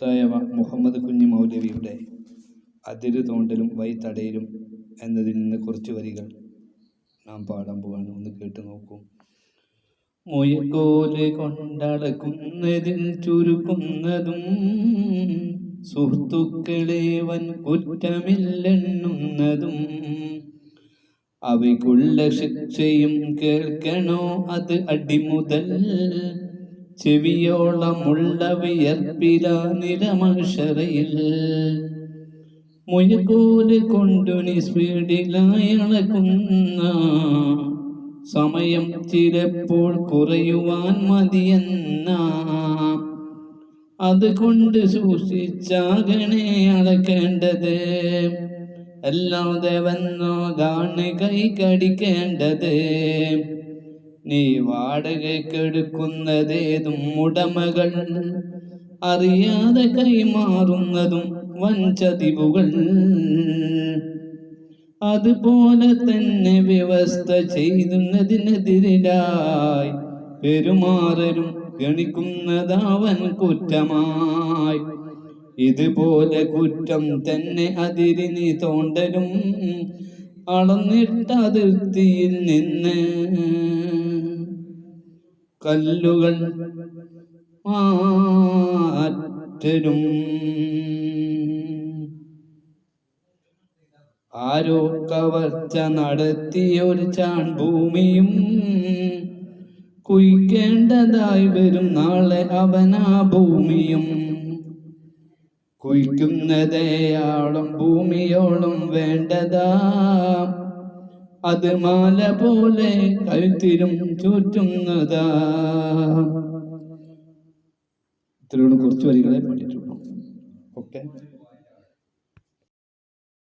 മുത്തായവ മുഹമ്മദ് കുഞ്ഞി മൗലവിയുടെ അതിര് തോണ്ടലും വൈ എന്നതിൽ നിന്ന് കുറച്ച് വരികൾ നാം പാടാൻ പോവാണ്. ഒന്ന് കേട്ട് നോക്കൂ. മുയക്കോൽ കൊണ്ടളക്കുന്നതിൽ ചുരുക്കുന്നതും സുഹൃത്തുക്കളെ വൻ കുറ്റമില്ലെണ്ണുന്നതും അവയ്ക്കുള്ള ശിക്ഷയും കേൾക്കണോ അത് അടിമുതൽ? ചെവിയോളമുള്ള വിയർപ്പില നിലമഷറയിൽ മുയക്കോൽ കൊണ്ടു നീ സ്പീഡിലായി അളക്കുന്ന സമയം ചിലപ്പോൾ കുറയുവാൻ മതിയെന്ന. അതുകൊണ്ട് സൂക്ഷിച്ചാകണേ അളക്കേണ്ടത്. അല്ലാതെ വന്നോതാണ് കൈ കടിക്കേണ്ടത്. നീ വാടകയ്ക്കെടുക്കുന്നതേതും ഉടമകൾ. അറിയാതെ കൈമാറുന്നതും വഞ്ചതിവുകൾ അതുപോലെ തന്നെ വ്യവസ്ഥ ചെയ്യുന്നതിനെതിരായി പെരുമാറലും ഗണിക്കുന്നതാവൻ കുറ്റമായി. ഇതുപോലെ കുറ്റം തന്നെ അതിരിനി തോണ്ടലും അളന്നിട്ടതിർത്തിയിൽ നിന്ന് കല്ലുകൾ മാറ്റരും. ആരോ കവർച്ച നടത്തിയൊരു ചാൺ ഭൂമിയും കുയിക്കേണ്ടതായി വരും നാളെ അവനാ ഭൂമിയും. കുയിക്കുന്നതേയാളും ഭൂമിയോളും വേണ്ടതാ. അത് മാല പോലെ കഴുത്തിലും ചുറ്റുന്നതാ. ഇത്രയോട് കുറച്ച് വരികളെ പാടിയിട്ടുള്ളൂ. ഓക്കെ.